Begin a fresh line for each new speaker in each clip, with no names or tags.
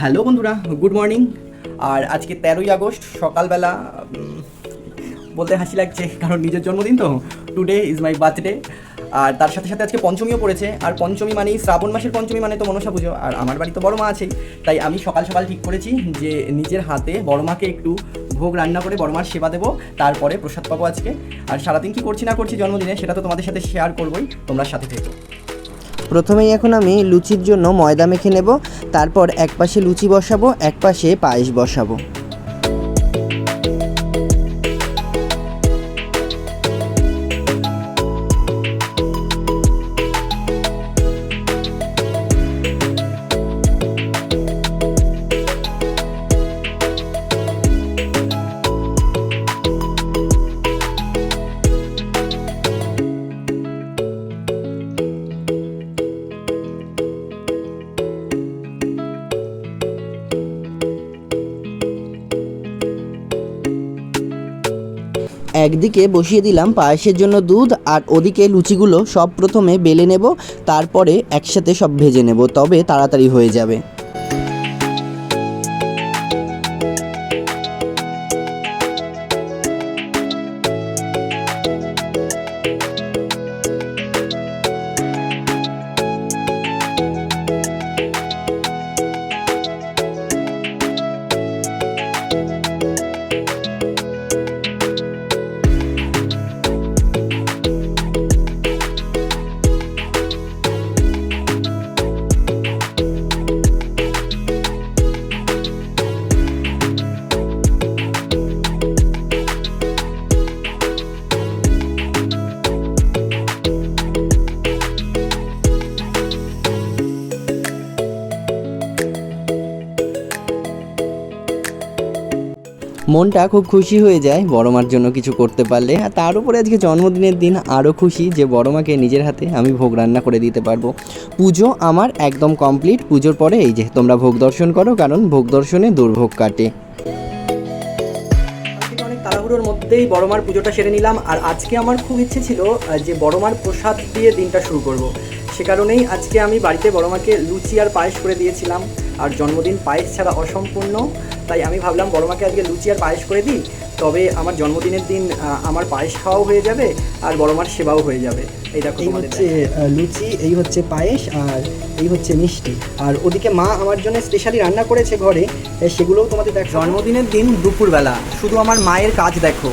Hello বন্ধুরা, good morning. আর আজকে তেরোই আগস্ট, সকালবেলা বলতে হাসি লাগছে, কারণ নিজের জন্মদিন তো। টুডে ইজ মাই বার্থডে আর তার সাথে সাথে আজকে পঞ্চমীও পড়েছে। আর পঞ্চমী মানেই শ্রাবণ মাসের পঞ্চমী মানে তো মনসা পুজো। আর আমার বাড়ি তো বড় মা আছেই। তাই আমি সকাল সকাল ঠিক করেছি যে নিজের হাতে বড় মাকে একটু ভোগ রান্না করে বড় মার সেবা দেবো। তারপরে প্রসাদ পাবো আজকে। আর সারাদিন কি করছি না করছি জন্মদিনে, সেটা তো তোমাদের সাথে শেয়ার করবোই। তোমরা সাথে থেকো।
প্রথমেই এখন আমি লুচির জন্য ময়দা মেখে নেব, তারপর এক পাশে লুচি বসাবো, এক পাশে পায়েস বসাবো। একদিকে বসিয়ে দিলাম পায়েসের জন্য দুধ আর ওদিকে লুচিগুলো সব প্রথমে বেলে নেব, তারপরে একসাথে সব ভেজে নেব, তবে তাড়াতাড়ি হয়ে যাবে। মনটা খুব খুশি হয়ে যায় বড় মার জন্য কিছু করতে পারলে। আর তার উপরে আজকে জন্মদিনের দিন আরও খুশি যে বড় মাকে নিজের হাতে আমি ভোগ রান্না করে দিতে পারব। পুজো আমার একদম কমপ্লিট। পুজোর পরে এই যে তোমরা ভোগ দর্শন করো, কারণ ভোগ দর্শনে দুর্ভোগ কাটে।
তাড়াহুড়োর মধ্যেই বড়মার পুজোটা সেরে নিলাম। আর আজকে আমার খুব ইচ্ছে ছিল যে বড়মার প্রসাদ দিয়ে দিনটা শুরু করব। সে কারণেই আজকে আমি বাড়িতে বড়মাকে লুচি আর পায়েস করে দিয়েছিলাম। আর জন্মদিন পায়েস ছাড়া অসম্পূর্ণ। তাই আমি ভাবলাম বড়মাকে আজকে লুচি আর পায়েস করে দিই। তবে আমার জন্মদিনের দিন আমার পায়েস খাওয়াও হয়ে যাবে আর বড়মার সেবাও হয়ে যাবে। এই দেখো
এই হচ্ছে লুচি এই হচ্ছে পায়েস আর এই হচ্ছে মিষ্টি। আর ওদিকে মা আমার জন্য স্পেশালি রান্না করেছে ঘরে সেগুলোও তোমাদের দেখ
জন্মদিনের দিন দুপুরবেলা শুধু আমার মায়ের কাজ দেখো।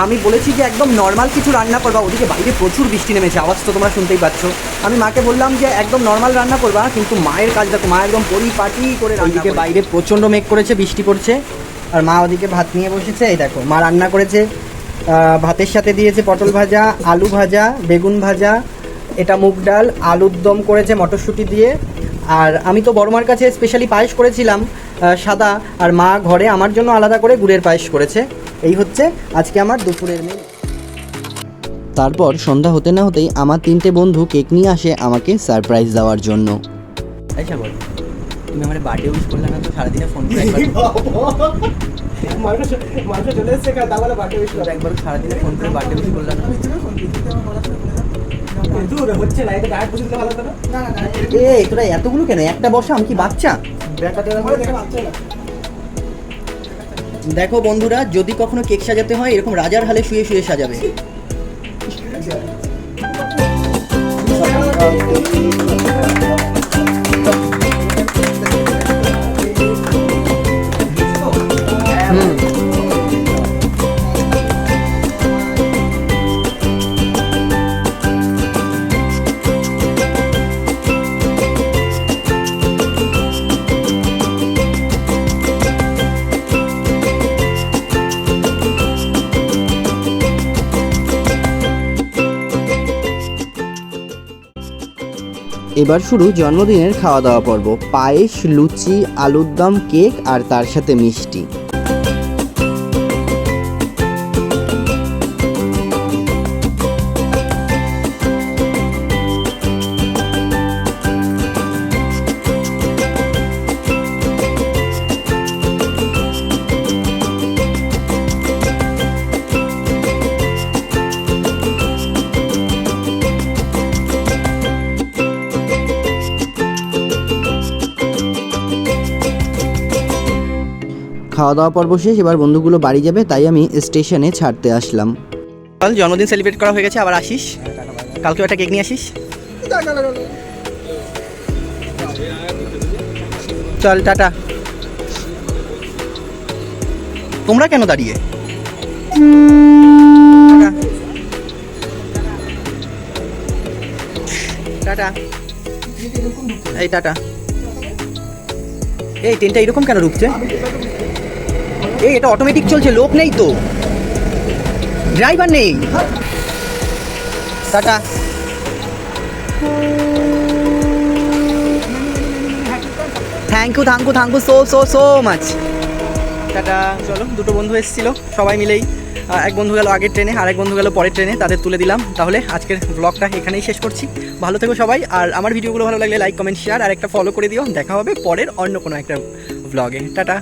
আমি বলেছি যে একদম নর্মাল কিছু রান্না করবা ওদিকে বাইরে প্রচুর বৃষ্টি নেমেছে আওয়াজ তো তোমরা শুনতেই পাচ্ছ। আমি মাকে বললাম যে একদম নর্মাল রান্না করবা কিন্তু মায়ের কাজ দেখো মা একদম পরিপাটি করে ওইদিকে বাইরে প্রচণ্ড মেঘ করেছে বৃষ্টি পড়ছে
আর মা ওদিকে ভাত নিয়ে বসেছে এই দেখো মা রান্না করেছে ভাতের সাথে দিয়েছে পটল ভাজা আলু ভাজা বেগুন ভাজা এটা মুগ ডাল আলুর দম করেছে মটরশুঁটি দিয়ে আর আমি তো বড়মার কাছে স্পেশালি পায়েস করেছিলাম সাদা আর মা ঘরে আমার জন্য আলাদা করে গুড়ের পায়েস করেছে। এই হচ্ছে আজকে আমার দুপুরের মেনু
তারপর সন্ধ্যা হতে না হতেই আমার তিনটে বন্ধু কেক নিয়ে আসে আমাকে সারপ্রাইজ দেওয়ার জন্য।
আচ্ছা বল তুমি আমার বার্থডে উইশ করলে না তো সারাদিনে ফোন করে একবার একবার সারাদিনে ফোন করে বার্থডে উইশ করলে না
তোরা এতগুলো কেন? একটা বসা আমি কি বাচ্চা।
দেখো বন্ধুরা যদি কখনো কেক সাজাতে হয় এরকম রাজার হালে শুয়ে শুয়ে সাজাবে।
এবার শুরু জন্মদিনের খাওয়া দাওয়া পর্ব। পায়েস, লুচি আলুর দম কেক আর তার সাথে মিষ্টি। খাওয়া দাওয়া পর্ব শেষ, এবার বন্ধুগুলো বাড়ি যাবে, তাই আমি স্টেশনে ছাড়তে আসলাম।
কাল জন্মদিন সেলিব্রেট করা হয়ে গেছে, আবার আসিস। কালকেও একটা কেক নিয়ে আসিস। চল, টাটা। তোমরা কেন দাঁড়িয়ে? টাটা। এই টাটা। এই ট্রেনটা এরকম কেন রুখছে? এই, এটা অটোমেটিক চলছে, লোক নেই তো। ড্রাইভার নেই। Tata. Thank you thank you thank you so so so much tata. চলো, দুটো বন্ধু এসেছিল, সবাই মিলেই। এক বন্ধু গেল আগের ট্রেনে আর এক বন্ধু গেল পরের ট্রেনে, তাদের তুলে দিলাম। তাহলে আজকের ব্লগটা এখানেই শেষ করছি। ভালো থেকো সবাই, আর আমার ভিডিওগুলো ভালো লাগলে লাইক কমেন্ট শেয়ার আর একটা ফলো করে দিও। দেখা হবে পরের অন্য কোনো একটা ব্লগে টাটা।